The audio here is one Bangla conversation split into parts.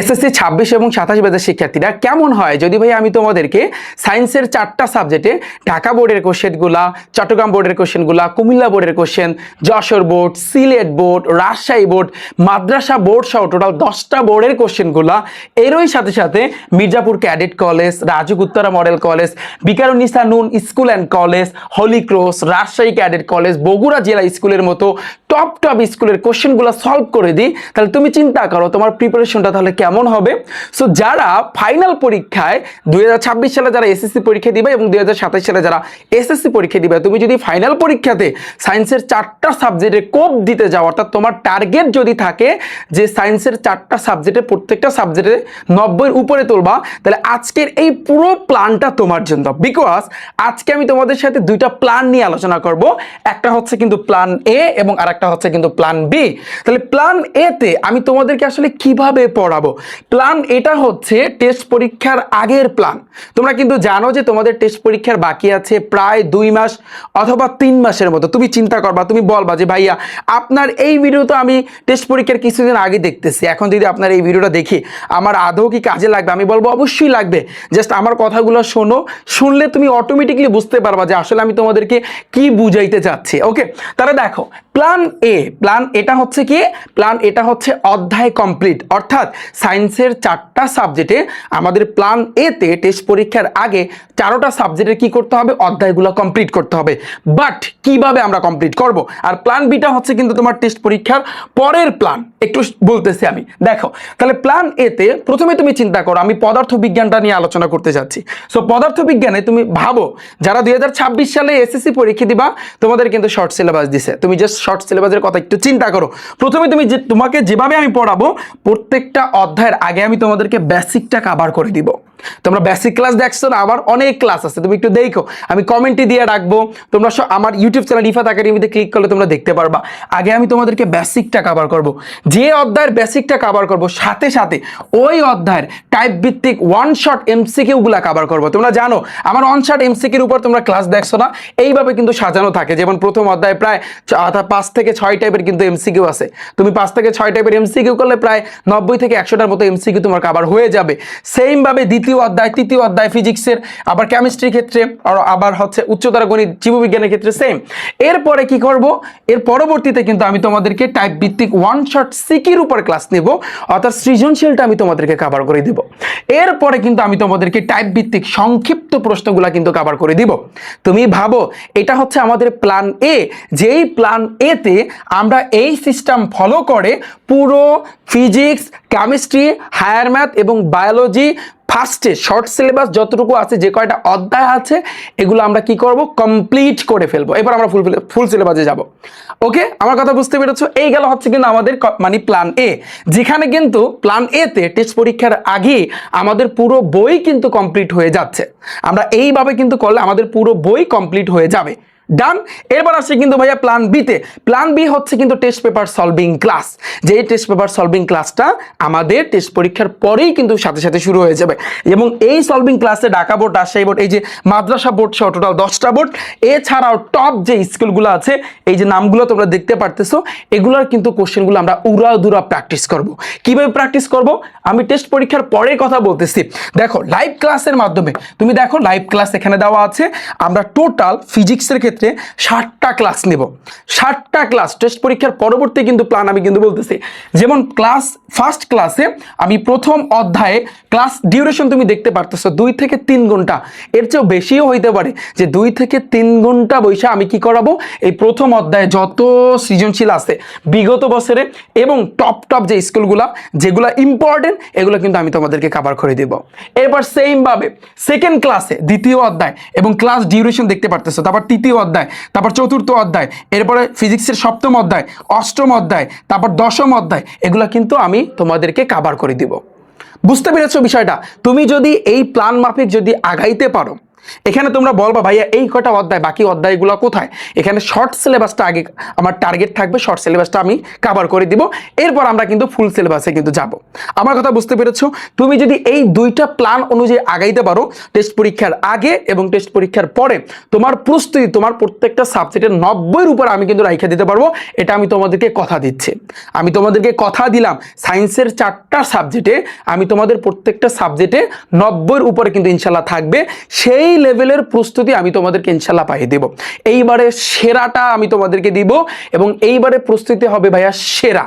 এসএসসি ছাব্বিশ এবং সাতাশ ব্যাচের শিক্ষার্থীরা কেমন হয়? যদি ভাই আমি তোমাদেরকে সায়েন্সের চারটা সাবজেক্টে ঢাকা বোর্ডের কোশ্চেনগুলা চট্টগ্রাম বোর্ডের কোশ্চেনগুলা কুমিল্লা বোর্ডের question Jessore board Sylhet board Rajshahi board মাদ্রাসা বোর্ড সহ টোটাল দশটা বোর্ডের কোশ্চেনগুলা এরই সাথে সাথে Mirzapur cadet college RAJUK Uttara model college Viqarunnisa Noon school and college holy cross Rajshahi cadet college Bogura জেলা স্কুলের মতো টপ টপ স্কুলের কোশ্চেনগুলো সলভ করে দিই। তাহলে তুমি চিন্তা করো, তোমার প্রিপারেশনটা তাহলে কেমন হবে? সো যারা ফাইনাল পরীক্ষায় দুই হাজার ছাব্বিশ সালে যারা এসএসসি পরীক্ষা দিবে এবং দুই সালে যারা এসএসসি পরীক্ষা দিবে, তুমি যদি ফাইনাল পরীক্ষাতে সায়েন্সের চারটা সাবজেক্টে কোপ দিতে যাও, অর্থাৎ তোমার টার্গেট যদি থাকে যে সায়েন্সের চারটা সাবজেক্টে প্রত্যেকটা সাবজেক্টে নব্বইয়ের উপরে তুলবা, তাহলে আজকের এই পুরো প্ল্যানটা তোমার জন্য। বিকজ আজকে আমি তোমাদের সাথে দুইটা প্ল্যান নিয়ে আলোচনা করব। একটা হচ্ছে কিন্তু প্ল্যান এ এবং আরেকটা হচ্ছে কিন্তু প্ল্যান বি তাহলে প্ল্যান এতে আমি তোমাদেরকে আসলে কীভাবে পড়াবো? প্ল্যান এটা হচ্ছে টেস্ট পরীক্ষার আগের প্ল্যান তোমরা কিন্তু জানো যে তোমাদের টেস্ট পরীক্ষার বাকি আছে প্রায় দুই মাস অথবা তিন মাসের মতো। তুমি চিন্তা করবা, তুমি বলবা যে ভাইয়া, আপনার এই ভিডিও তো আমি টেস্ট পরীক্ষার কিছুদিন আগে দেখতেছি। এখন যদি আপনার এই ভিডিওটা দেখি, আমার আদৌ কি কাজে লাগবে? আমি বলব অবশ্যই লাগবে। জাস্ট আমার কথাগুলো শোনো, শুনলে তুমি অটোমেটিকলি বুঝতে পারবা যে আসলে আমি তোমাদেরকে কি বুঝাইতে চাচ্ছি। ওকে তাহলে দেখো প্ল্যান এ প্ল্যান এটা হচ্ছে কি? প্ল্যান এটা হচ্ছে অধ্যায় কমপ্লিট অর্থাৎ সায়েন্সের চারটা সাবজেক্টে আমাদের প্ল্যান এতে টেস্ট পরীক্ষার আগে চারোটা সাবজেক্টের কি করতে হবে? অধ্যায়গুলো কমপ্লিট করতে হবে। বাট কীভাবে আমরা কমপ্লিট করব? আর প্ল্যান বিটা হচ্ছে কিন্তু তোমার টেস্ট পরীক্ষার পরের প্ল্যান একটু বলতেছি আমি। দেখো, তাহলে প্ল্যান এতে প্রথমে তুমি চিন্তা করো, আমি পদার্থ বিজ্ঞানটা নিয়ে আলোচনা করতে যাচ্ছি। সো পদার্থ বিজ্ঞানে তুমি ভাবো, যারা দুই হাজার ছাব্বিশ সালে এসএসসি পরীক্ষা দিবা, তোমাদের কিন্তু শর্ট সিলেবাস দিছে। তুমি জাস্ট শর্ট সিলেবাসের কথা একটু চিন্তা করো। প্রথমে তুমি যে তোমাকে যেভাবে আমি পড়াবো, প্রত্যেকটা অধ্যায়ের আগে আমি তোমাদেরকে বেসিকটা কাভার করে দিব। তোমরা বেসিক ক্লাস দেখছ না? আমার অনেক ক্লাস আছে, তুমি একটু দেখো। আমি কমেন্টে দিয়ে রাখব। তোমরা আমার ইউটিউব চ্যানেল রিফাত একাডেমিতে ক্লিক করলে তোমরা দেখতে পারবা। আগে আমি তোমাদেরকে বেসিকটা কাভার করব। যে অধ্যায়ের বেসিকটা কাভার করব, সাথে সাথে ওই অধ্যায়ের টাইপ ভিত্তিক ওয়ান শট এমসিকিউগুলা কাভার করব। তোমরা জানো, আমার ওয়ান শট এমসিকিউর উপর তোমরা ক্লাস দেখছ না? এইভাবে কিন্তু সাজানো থাকে। যেমন প্রথম অধ্যায় প্রায় পাঁচ থেকে ছয় টাইপের কিন্তু এমসিকিউ আছে। তুমি পাঁচ থেকে ছয় টাইপের এমসিকিউ করলে প্রায় নব্বই থেকে একশোটার মতো এমসিকিউ তোমার কাভার হয়ে যাবে। সেমভাবে দ্বিতীয় অধ্যায়, তৃতীয় অধ্যায় ফিজিক্সের আবার কেমিস্ট্রির ক্ষেত্রে, আর আবার হচ্ছে উচ্চতর গণিত, জীববিজ্ঞানের ক্ষেত্রে সেম এরপরে কি করব? এর পরবর্তীতে কিন্তু আমি তোমাদেরকে টাইপ ভিত্তিক ওয়ান শট সিকির উপর ক্লাস নেব, অর্থাৎ সৃজনশীলটা আমি তোমাদেরকে কাভার করে দিব। এরপরে কিন্তু আমি তোমাদেরকে টাইপ ভিত্তিক সংক্ষিপ্ত প্রশ্নগুলা কিন্তু কাভার করে দিব। তুমি ভাবো, এটা হচ্ছে আমাদের প্ল্যান এ যেই প্ল্যান এতে আমরা এই সিস্টেম ফলো করে পুরো ফিজিক্স কেমিস্ট্রি হায়ার ম্যাথ এবং বায়োলজি ফার্স্টে শর্ট সিলেবাস যতটুকু আছে, যে কয়টা অধ্যায় আছে, এগুলো আমরা কি করব? কমপ্লিট করে ফেলব। এবার আমরা ফুল ফুল সিলেবাসে যাব। ওকে আমার কথা বুঝতে পেরেছ? এই গেল হচ্ছে কিন্তু আমাদের মানে প্ল্যান এ যেখানে কিন্তু প্ল্যান এতে টেস্ট পরীক্ষার আগে আমাদের পুরো বই কিন্তু কমপ্লিট হয়ে যাচ্ছে। আমরা এইভাবে কিন্তু করলে আমাদের পুরো বই কমপ্লিট হয়ে যাবে। ডান এরপর আসছে কিন্তু ভাইয়া প্ল্যান বিতে প্ল্যান বি হচ্ছে কিন্তু টেস্ট পেপার সলভিং ক্লাস যেই টেস্ট পেপার সলভিং ক্লাসটা আমাদের টেস্ট পরীক্ষার পরেই কিন্তু সাথে সাথে শুরু হয়ে যাবে। এবং এই সলভিং ক্লাসে ঢাকা বোর্ড, রাজশাহী বোর্ড, এই যে মাদ্রাসা বোর্ড সহ টোটাল দশটা বোর্ড, এছাড়াও টপ যে স্কুলগুলো আছে, এই যে নামগুলো তোমরা দেখতে পারতেছো, এগুলোর কিন্তু কোশ্চেনগুলো আমরা উড়াধুরা প্র্যাকটিস করব। কীভাবে প্র্যাকটিস করব? আমি টেস্ট পরীক্ষার পরের কথা বলতেছি। দেখো লাইভ ক্লাসের মাধ্যমে, তুমি দেখো লাইভ ক্লাস এখানে দেওয়া আছে। আমরা টোটাল ফিজিক্সের ক্ষেত্রে ষাটটা ক্লাস নেব। ষাটটা ক্লাস টেস্ট পরীক্ষার পরবর্তী কিন্তু প্ল্যান আমি কিন্তু বলতেছি। যেমন ক্লাস ফার্স্ট ক্লাসে আমি প্রথম অধ্যায়ে ক্লাস ডিউরেশন তুমি দেখতে পারতেছো দুই থেকে তিন ঘণ্টা। এর চেয়েও বেশিও হইতে পারে যে দুই থেকে তিন ঘণ্টা বৈশা আমি কি করাবো? এই প্রথম অধ্যায়ে যত সৃজনশীল আছে, বিগত বছরে এবং টপ টপ যে স্কুলগুলা, যেগুলো ইম্পর্টেন্ট এগুলো কিন্তু আমি তোমাদেরকে কাভার করে দেব। এরপর সেমভাবে সেকেন্ড ক্লাসে দ্বিতীয় অধ্যায় এবং ক্লাস ডিউরেশন দেখতে পারতেছো, তারপর তৃতীয় অধ্যায়, তারপর চতুর্থ অধ্যায়, এরপরে ফিজিক্সের সপ্তম অধ্যায়, অষ্টম অধ্যায়, তারপর দশম অধ্যায়, এগুলো কিন্তু আমি তোমাদেরকে কাবার করে দিব। বুঝতে পেরেছ বিষয়টা? তুমি যদি এই প্ল্যান মাফিক যদি আগাইতে পারো এখানে তোমরা বলবা, ভাইয়া, এই কটা অধ্যায়, বাকি অধ্যায়গুলো কোথায়? এখানে শর্ট সিলেবাসটা আগে, আমার টার্গেট থাকবে শর্ট সিলেবাসটা আমি কাভার করে দিব। এরপর আমরা কিন্তু ফুল সিলেবাসে কিন্তু যাব। আমার কথা বুঝতে পেরেছ? তুমি যদি এই দুইটা প্ল্যান অনুযায়ী আগাইতে পারো টেস্ট পরীক্ষার আগে এবং টেস্ট পরীক্ষার পরে, তোমার প্রস্তুতি, তোমার প্রত্যেকটা সাবজেক্টের নব্বইয়ের উপর আমি কিন্তু রাইখা দিতে পারব। এটা আমি তোমাদেরকে কথা দিচ্ছি। আমি তোমাদেরকে কথা দিলাম সায়েন্সের চারটা সাবজেক্টে আমি তোমাদের প্রত্যেকটা সাবজেক্টে নব্বইয়ের উপরে কিন্তু ইনশাল্লাহ থাকবে। সেই লেভেলের প্রস্তুতি আমি তোমাদেরকে ইনশাল্লাহ পাইয়ে দেব। এইবারে সেরাটা আমি তোমাদেরকে দিব এবং এইবারে প্রস্তুতি হবে ভাইয়া সেরা।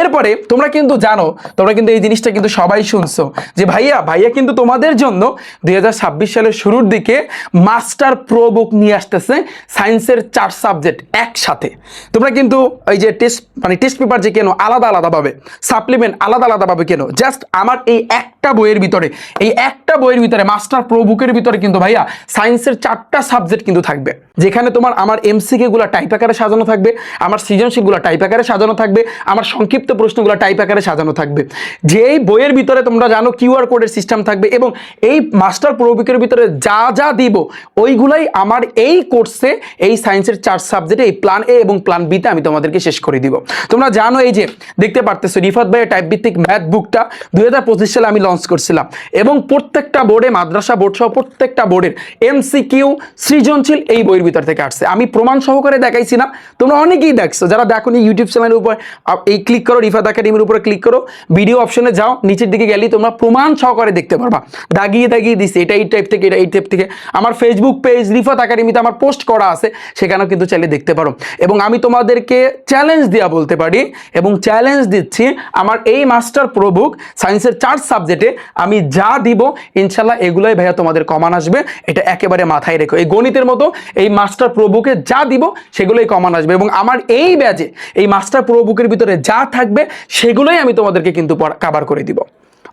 এরপরে তোমরা কিন্তু জানো, তোমরা কিন্তু এই জিনিসটা কিন্তু সবাই শুনছো যে ভাইয়া ভাইয়া কিন্তু তোমাদের জন্য দুই হাজার ছাব্বিশ সালের শুরুর দিকে মাস্টার প্রো বুক নিয়ে আসতেছে সায়েন্সের চার সাবজেক্ট একসাথে। তোমরা কিন্তু এই যে টেস্ট মানে টেস্ট পেপার যে কেন, আলাদা আলাদা আলাদাভাবে সাপ্লিমেন্ট আলাদা আলাদা আলাদাভাবে কেন। জাস্ট আমার এই একটা বইয়ের ভিতরে, এই একটা বইয়ের ভিতরে, মাস্টার প্রো বুকের ভিতরে কিন্তু ভাইয়া সায়েন্সের চারটা সাবজেক্ট কিন্তু থাকবে। যেখানে তোমার আমার এমসিকে গুলো টাইপ আকারে সাজানো থাকবে, আমার সৃজনশীলগুলো টাইপ আকারে সাজানো থাকবে, আমার সংক্ষিপ্ত প্রশ্নগুলো টাইপ আকারে সাজানো থাকবে। যেই বইয়ের ভিতরে তোমরা জানো কিউআর কোডের সিস্টেম থাকবে এবং এই মাস্টার প্রো বুকের ভিতরে যা যা দিব, ওইগুলাই আমার এই কোর্সে এই সায়েন্সের চার সাবজেক্টে এই প্ল্যান এ এবং প্ল্যান বিতে আমি তোমাদেরকে শেষ করে দিব। তোমরা জানো এই যে, দেখতে পারতেছো রিফাত ভাইয়ের টাইপ ভিত্তিক ম্যাথ বুকটা দুই হাজার পঁচিশ সালে আমি লঞ্চ করছিলাম এবং প্রত্যেকটা বোর্ডে মাদ্রাসা বোর্ড সহ প্রত্যেকটা বোর্ডের এমসিকিউ সৃজনশীল এই বইয়ের ভিতর থেকে আসছে। আমি প্রমাণ সহকারে দেখাইছি না, তোমরা অনেকেই দেখছ, যারা দেখো ইউটিউব চ্যানেলের উপর এই ক্লিক করো রিফাত একাডেমির উপরে ক্লিক করো ভিডিও অপশনে যাও, নিচের দিকে গেলেই তোমরা প্রমাণ সহকারে দেখতে পারবা। দাগিয়ে দাগিয়ে দিছি, এটা এই টাইপ থেকে, এটা এই টাইপ থেকে। আমার ফেসবুক পেজ রিফাত একাডেমিতে আমার পোস্ট করা আছে, সেখানেও কিন্তু চাইলে দেখতে পারো। এবং আমি তোমাদেরকে চ্যালেঞ্জ দেওয়া বলতে পারি, এবং চ্যালেঞ্জ দিচ্ছি আমার এই মাস্টার প্রো সায়েন্সের চার সাবজেক্টে আমি যা দিব, ইনশাল্লাহ এগুলোই ভাইয়া তোমাদের কমান আসবে। এটা একেবারে মাথায় রেখো। এই গণিতের মতো এই মাস্টার প্রভুকে যা দিব সেগুলোই কমান আসবে এবং আমার এই ব্যাজে এই মাস্টার প্রভুকের ভিতরে যা থাকবে সেগুলোই আমি তোমাদেরকে কিন্তু কাবার করে দিব।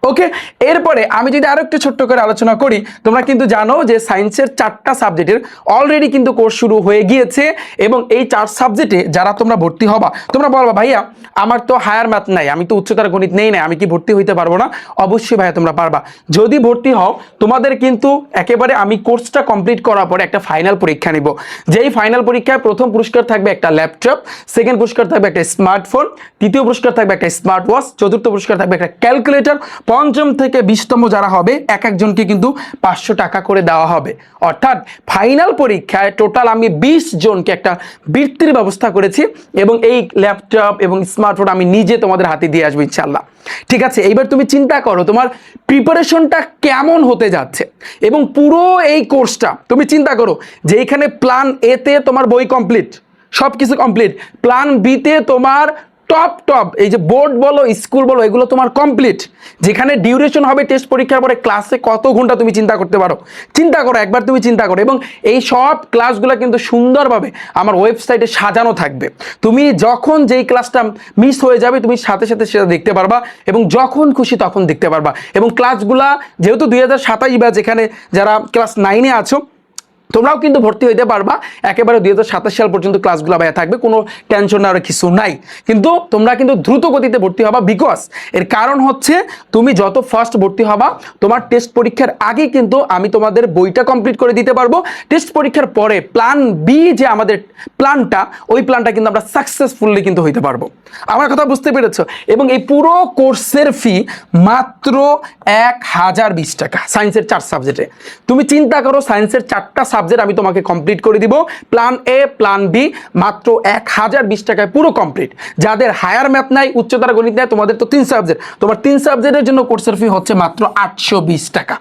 ওকে এরপরে আমি যদি আরও একটু ছোট্ট করে আলোচনা করি, তোমরা কিন্তু জানো যে সায়েন্সের চারটা সাবজেক্টের অলরেডি কিন্তু কোর্স শুরু হয়ে গিয়েছে এবং এই চার সাবজেক্টে যারা তোমরা ভর্তি হবা, তোমরা বলবা, ভাইয়া, আমার তো হায়ার ম্যাথ নাই, আমি তো উচ্চতার গণিত নেই না আমি কি ভর্তি হইতে পারব না? অবশ্যই ভাইয়া তোমরা পারবা। যদি ভর্তি হও, তোমাদের কিন্তু একেবারে আমি কোর্সটা কমপ্লিট করার পরে একটা ফাইনাল পরীক্ষা নিব। যেই ফাইনাল পরীক্ষায় প্রথম পুরস্কার থাকবে একটা ল্যাপটপ সেকেন্ড পুরস্কার থাকবে একটা স্মার্টফোন তৃতীয় পুরস্কার থাকবে একটা স্মার্ট ওয়াচ চতুর্থ পুরস্কার থাকবে একটা ক্যালকুলেটর পঞ্চম থেকে বিশতম যারা হবে, এক একজনকে কিন্তু পাঁচশো টাকা করে দেওয়া হবে। অর্থাৎ ফাইনাল পরীক্ষায় টোটাল আমি বিশ জনকে একটা বৃত্তির ব্যবস্থা করেছি এবং এই ল্যাপটপ এবং স্মার্টফোন আমি নিজে তোমাদের হাতে দিয়ে আসব ইনশাল্লাহ ঠিক আছে, এইবার তুমি চিন্তা করো তোমার প্রিপারেশনটা কেমন হতে যাচ্ছে এবং পুরো এই কোর্সটা তুমি চিন্তা করো যে এইখানে প্ল্যান এতে তোমার বই কমপ্লিট সব কিছু কমপ্লিট প্ল্যান বিতে তোমার টপ টপ, এই যে বোর্ড বলো, স্কুল বলো, এগুলো তোমার কমপ্লিট যেখানে ডিউরেশন হবে টেস্ট পরীক্ষার পরে ক্লাসে কত ঘণ্টা তুমি চিন্তা করতে পারো? চিন্তা করো, একবার তুমি চিন্তা করো। এবং এই সব ক্লাসগুলো কিন্তু সুন্দরভাবে আমার ওয়েবসাইটে সাজানো থাকবে। তুমি যখন যেই ক্লাসটা মিস হয়ে যাবে, তুমি সাথে সাথে সেটা দেখতে পারবা এবং যখন খুশি তখন দেখতে পারবা। এবং ক্লাসগুলা যেহেতু দুই হাজার সাতাশ ব্যাচ এখানে যারা ক্লাস নাইনে আছো তোমরাও কিন্তু ভর্তি হইতে পারবা। একেবারে দুই হাজার সাতাশ সাল পর্যন্ত ক্লাসগুলো ভাইয়া থাকবে, কোনো টেনশন নেওয়ার কিছু নাই। কিন্তু তোমরা কিন্তু দ্রুত গতিতে ভর্তি হবা বিকজ এর কারণ হচ্ছে তুমি যত ফার্স্ট ভর্তি হবা, তোমার টেস্ট পরীক্ষার আগে কিন্তু আমি তোমাদের বইটা কমপ্লিট করে দিতে পারব। টেস্ট পরীক্ষার পরে প্ল্যান বি যে আমাদের প্ল্যানটা ওই প্ল্যানটা কিন্তু আমরা সাকসেসফুলি কিন্তু হইতে পারব। আমার কথা বুঝতে পেরেছ? এবং এই পুরো কোর্সের ফি মাত্র এক হাজার বিশ টাকা সায়েন্সের চার সাবজেক্টে তুমি চিন্তা করো সায়েন্সের চারটা সাবজেক্ট আমি তোমাকে কমপ্লিট করে দিব। প্ল্যান এ প্ল্যান বি মাত্র এক হাজার বিশ টাকায় পুরো কমপ্লিট যাদের হায়ার ম্যাথ নাই, উচ্চতর গণিত নেয় তোমাদের তো তিন সাবজেক্ট তোমার তিন সাবজেক্টের জন্য কোর্সের ফি হচ্ছে মাত্র আটশো বিশ টাকা।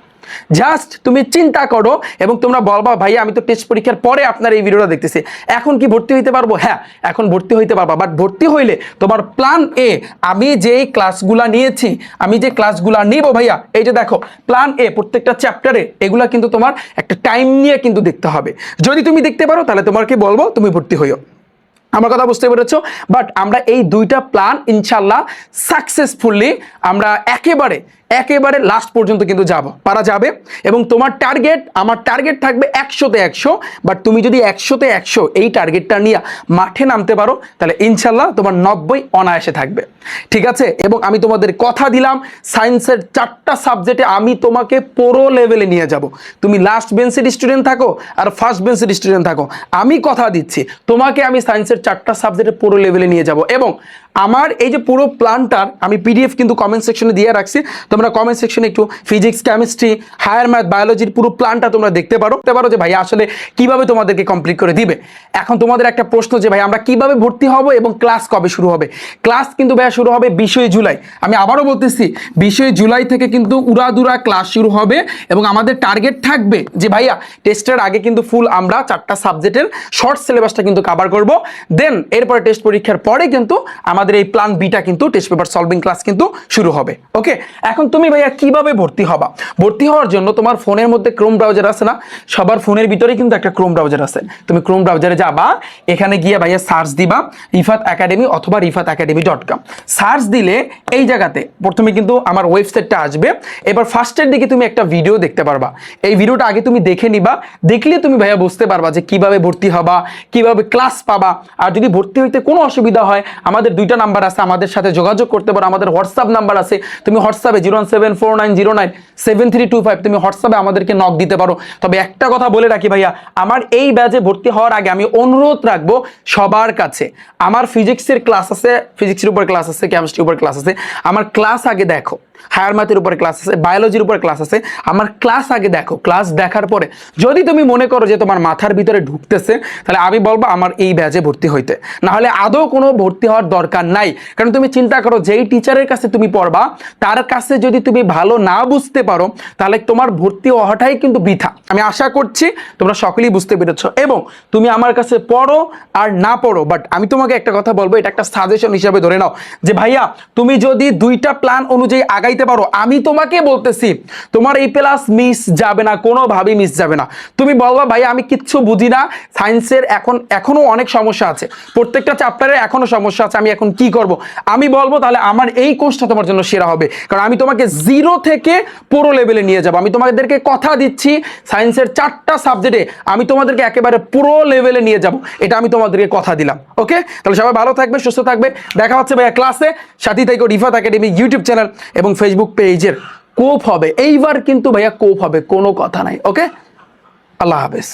জাস্ট তুমি চিন্তা করো এবং তোমরা বলবা, ভাইয়া, আমি তো টেস্ট পরীক্ষার পরে আপনার এই ভিডিওটা দেখতেছি। এখন কি ভর্তি হইতে পারব? হ্যাঁ এখন ভর্তি হইতে পারবা। বাট ভর্তি হইলে তোমার প্ল্যান এ আমি যেই ক্লাসগুলা নিয়েছি, আমি যে ক্লাসগুলা নিব ভাইয়া, এই যে দেখো প্ল্যান এ প্রত্যেকটা চ্যাপ্টারে এগুলা কিন্তু তোমার একটা টাইম নিয়ে কিন্তু দেখতে হবে। যদি তুমি দেখতে পারো, তাহলে তোমাকে বলব? তুমি ভর্তি হইও। আমার কথা বুঝতে পেরেছ? বাট আমরা এই দুইটা প্ল্যান ইনশাল্লাহ সাকসেসফুলি আমরা একেবারে একেবারে লাস্ট পর্যন্ত কিন্তু যাব। পারা যাবে এবং তোমার টার্গেট আমার টার্গেট থাকবে একশোতে একশো বাট তুমি যদি একশোতে একশো এই টার্গেটটা নিয়ে মাঠে নামতে পারো, তাহলে ইনশাল্লাহ তোমার নব্বই অনায়াসে থাকবে। ঠিক আছে? এবং আমি তোমাদের কথা দিলাম সায়েন্সের চারটা সাবজেক্টে আমি তোমাকে পুরো লেভেলে নিয়ে যাব। তুমি লাস্ট বেঞ্চের স্টুডেন্ট থাকো আর ফার্স্ট বেঞ্চের স্টুডেন্ট থাকো। আমি কথা দিচ্ছি, তোমাকে আমি সায়েন্সের চারটা সাবজেক্টে পুরো লেভেলে নিয়ে যাব। এবং আমার এই যে পুরো প্ল্যানটার আমি পিডিএফ কিন্তু কমেন্ট সেকশনে দিয়ে রাখছি তোমরা কমেন্ট সেকশনে একটু ফিজিক্স কেমিস্ট্রি হায়ার ম্যাথ বায়োলজির পুরো প্ল্যানটা তোমরা দেখতে পারো। দেখতে পারো যে ভাই আসলে কীভাবে তোমাদেরকে কমপ্লিট করে দিবে। এখন তোমাদের একটা প্রশ্ন যে ভাই আমরা কীভাবে ভর্তি হব এবং ক্লাস কবে শুরু হবে? ক্লাস কিন্তু ভাইয়া শুরু হবে বিশই জুলাই। আমি আবারও বলতেছি, বিশই জুলাই থেকে কিন্তু উড়াদুরা ক্লাস শুরু হবে এবং আমাদের টার্গেট থাকবে যে ভাইয়া টেস্টের আগে কিন্তু ফুল আমরা চারটা সাবজেক্টের শর্ট সিলেবাসটা কিন্তু কভার করব। দেন এরপরে টেস্ট পরীক্ষার পরে কিন্তু আমাদের এই প্ল্যান বিটা কিন্তু টেস্ট পেপার সলভিং ক্লাস কিন্তু শুরু হবে। ওকে এখন তুমি ভাইয়া কীভাবে ভর্তি হবা? ভর্তি হওয়ার জন্য তোমার ফোনের মধ্যে ক্রোম ব্রাউজার আছে না? সবার ফোনের ভিতরে কিন্তু একটা ক্রোম ব্রাউজার আছে। তুমি ক্রোম ব্রাউজারে যাবা, এখানে গিয়ে ভাইয়া সার্চ দিবা রিফাত একাডেমি অথবা Rifat academy dot com search দিলে এই জায়গাতে প্রথমে কিন্তু আমার ওয়েবসাইটটা আসবে। এবার ফার্স্টের দিকে তুমি একটা ভিডিও দেখতে পারবা। এই ভিডিওটা আগে তুমি দেখে নিবা। দেখলে তুমি ভাইয়া বুঝতে পারবা যে কীভাবে ভর্তি হবা, কীভাবে ক্লাস পাবা। আর যদি ভর্তি হইতে কোনো অসুবিধা হয়, আমাদের দুইটা নাম্বার আছে, আমাদের সাথে যোগাযোগ করতে পারো, আমাদের হোয়াটসঅ্যাপ নাম্বার আছে। তুমি হোয়াটসঅ্যাপে জিরো তুমি হোয়াটসঅ্যাপে আমাদেরকে নক দিতে পারো। তবে একটা কথা বলে রাখি ভাইয়া, আমার এই ব্যাচে ভর্তি হওয়ার আগে আমি অনুরোধ রাখব সবার কাছে। আমার ফিজিক্সের ক্লাস আছে ফিজিক্সের উপর ক্লাস আছে কেমিস্ট্রির উপর ক্লাস আছে। আমার ক্লাস আগে দেখো হায়ার ম্যাথের উপরে ক্লাস আছে বায়োলজির উপরে ক্লাস আছে। আমার ক্লাস আগে দেখো ক্লাস দেখার পরে। যদি তুমি মনে করো যে তোমার মাথার ভিতরে ঢুকতেছে, তাহলে আমি বলব আমার এই ব্যাচে ভর্তি হইতে। না হলে আদৌ কোনো ভর্তি হওয়ার দরকার নাই। কারণ তুমি চিন্তা করো, যেই টিচারের কাছে তুমি পড়বা, তার কাছে যদি তুমি ভালো না বুঝতে পারো তাহলে তোমার ভর্তি হওয়াটাই কিন্তু বৃথা। আমি আশা করছি তোমরা সকলেই বুঝতে পেরেছ। এবং তুমি আমার কাছে পড়ো আর না পড়ো বাট আমি তোমাকে একটা কথা বলব, এটা একটা সাজেশন হিসাবে ধরে নাও, যে ভাইয়া, তুমি যদি দুইটা প্ল্যান অনুযায়ী আগাইতে পারো, আমি তোমাকে বলতেছি, তোমার এই প্লাস মিস যাবে না, কোনোভাবেই মিস যাবে না। তুমি বলবা ভাই আমি কিচ্ছু বুঝি না সায়েন্সের এখন এখনও অনেক সমস্যা আছে, প্রত্যেকটা চ্যাপ্টারে এখনও সমস্যা আছে, আমি এখন কি করব? আমি বলব, তাহলে আমার এই কোর্সটা তোমার জন্য সেরা হবে, কারণ আমি তোমাকে জিরো থেকে পুরো লেভেলে নিয়ে যাব, আমি তোমাদেরকে কথা দিচ্ছি সায়েন্সের চারটা সাবজেক্টে আমি তোমাদেরকে একেবারে পুরো লেভেলে নিয়ে যাব। এটা আমি তোমাদেরকে কথা দিলাম ওকে তাহলে সবাই ভালো থাকবে, সুস্থ থাকবে। দেখা হচ্ছে ভাইয়া ক্লাসে সাথী থেকে রিফাত একাডেমি ইউটিউব চ্যানেল এবং ফেসবুক পেজের কোপ হবে। এইবার কিন্তু ভাইয়া কোপ হবে, কোনো কথা নাই ওকে আল্লাহ হাফেজ।